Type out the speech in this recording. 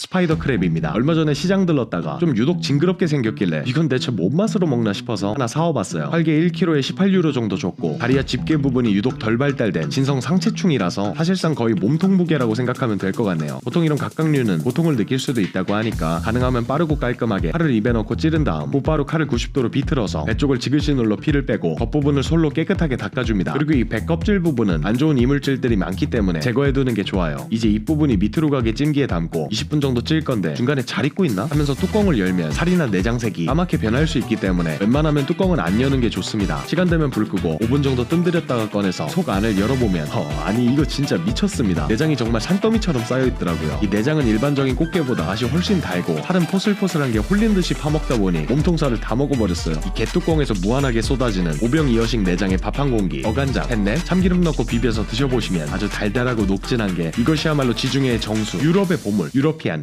스파이더 크랩입니다. 얼마 전에 시장 들렀다가 좀 유독 징그럽게 생겼길래 이건 대체 뭔 맛으로 먹나 싶어서 하나 사와봤어요. 활개 1kg에 18유로 정도 줬고 다리와 집게 부분이 유독 덜 발달된 진성 상체충이라서 사실상 거의 몸통 무게라고 생각하면 될 것 같네요. 보통 이런 각각류는 고통을 느낄 수도 있다고 하니까 가능하면 빠르고 깔끔하게 칼을 입에 넣고 찌른 다음 곧바로 칼을 90도로 비틀어서 배 쪽을 지그시 눌러 피를 빼고 겉부분을 솔로 깨끗하게 닦아줍니다. 그리고 이 배 껍질 부분은 안 좋은 이물질들이 많기 때문에 제거해두는 게 좋아요. 이제 입부분이 밑으로 가게 찜기에 담고 20분 정도 찔 건데 중간에 잘 익고 있나? 하면서 뚜껑을 열면 살이나 내장색이 까맣게 변할 수 있기 때문에 웬만하면 뚜껑은 안 여는 게 좋습니다. 시간 되면 불 끄고 5분 정도 뜸들였다가 꺼내서 속 안을 열어보면 어, 아니 이거 진짜 미쳤습니다. 내장이 정말 산더미처럼 쌓여있더라고요. 이 내장은 일반적인 꽃게보다 맛이 훨씬 달고 살은 포슬포슬한 게 홀린 듯이 파먹다 보니 몸통살을 다 먹어버렸어요. 이 개뚜껑에서 무한하게 쏟아지는 오병 이어식 내장의 밥 한 공기, 어간장, 햇내, 참기름 넣고 비벼서 드셔보시면 아주 달달하고 녹진한 게 이것이야말로 지중해의 정수, 유럽의 보물, 유러피안